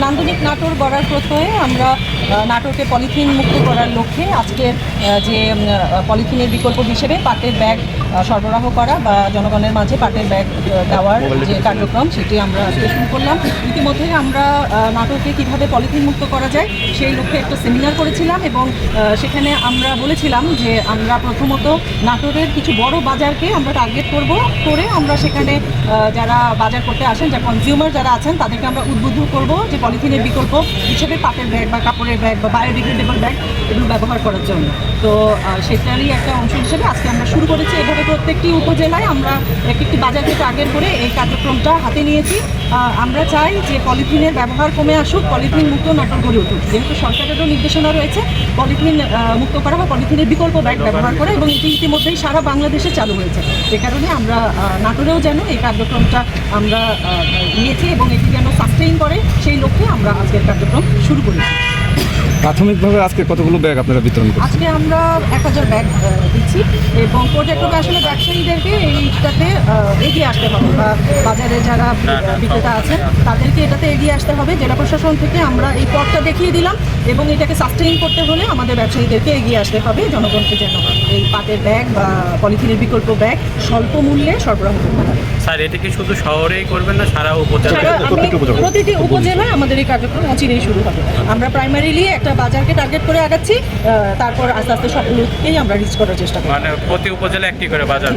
নান্দনিক নাটোর গড়ার প্রথমে আমরা আহ, নাটোরকে পলিথিন মুক্ত করার লক্ষ্যে আজকের যে পলিথিনের বিকল্প হিসেবে পাটের ব্যাগ সরবরাহ করা বা জনগণের মাঝে পাটের ব্যাগ দেওয়ার যে কার্যক্রম সেটি আমরা আজকে শুরু করলাম। ইতিমধ্যে আমরা আহ, নাটোরকে কীভাবে পলিথিন মুক্ত করা যায় সেই লক্ষ্যে একটা সেমিনার করেছিলাম এবং সেখানে আমরা বলেছিলাম যে আমরা প্রথমত নাটোরের কিছু বড় বাজারকে আমরা টার্গেট করব করে আমরা সেখানে যারা বাজার করতে আসেন যা কনজিউমার যারা আছেন তাদেরকে আমরা উদ্বুদ্ধ করব যে পলিথিনের বিকল্প হিসেবে পাটের ব্যাগ বা কাপড়ের ব্যাগ বা বায়োডিগ্রেডেবল ব্যাগ এগুলো ব্যবহার করার জন্য। তো সেটারই একটা অংশ হিসেবে আজকে আমরা শুরু করেছি। এভাবে প্রত্যেকটি উপজেলায় আমরা এক একটি বাজারকে টার্গেট করে এই কার্যক্রমটা হাতে নিয়েছি। আমরা চাই যে পলিথিনের ব্যবহার কমে আসুক, পলিথিন মুক্ত নাটক গড়ে উঠুক। যেহেতু সরকারেরও নির্দেশনা রয়েছে, পলিথিন মুক্ত করা বা পলিথিনের বিকল্প ব্যাগ ব্যবহার করা এবং এটি ইতিমধ্যেই সারা বাংলাদেশে চালু হয়েছে। এ কারণে আমরা নাটোরেও যেন এই কার্যক্রমটা আমরা নিয়েছি এবং এটি যেন সাস্টেইন করে। আমরা আজকের কার্যক্রম শুরু করেছি। প্রাথমিকভাবে আজকে কতগুলো ব্যাগ আপনারা বিতরণ করছেন? আজকে আমরা এক হাজার ব্যাগ দিচ্ছি এবং পর্যায়ক্রমে আসলে ব্যবসায়ীদেরকে এইটাতে এগিয়ে আসতে হবে বা বাজারে যারা বিক্রেতা আছেন তাদেরকে এটাতে এগিয়ে আসতে হবে জেলা প্রশাসন থেকে আমরা এই পথটা দেখিয়ে দিলাম এবং এটাকে সাস্টেইন করতে হলে আমাদের ব্যবসায়ীদেরকে এগিয়ে আসতে হবে জনগণকে যেন এই পাটের ব্যাগ বা পলিথিনের বিকল্প ব্যাগ স্বল্প মূল্যে সরবরাহ করতে হবে স্যার এটা কি শুধু শহরেই করবেন না সারা উপজেলা প্রতিটি উপজেলায় আমাদের এই কার্যক্রম অচিরেই শুরু হবে। আমরা প্রাইমারিলি একটা বাজারকে টার্গেট করে আগাচ্ছি তারপর আস্তে আস্তে সবগুলোকেই আমরা রিচ করার চেষ্টা করি মানে প্রতি উপজেলা একটি করে বাজার।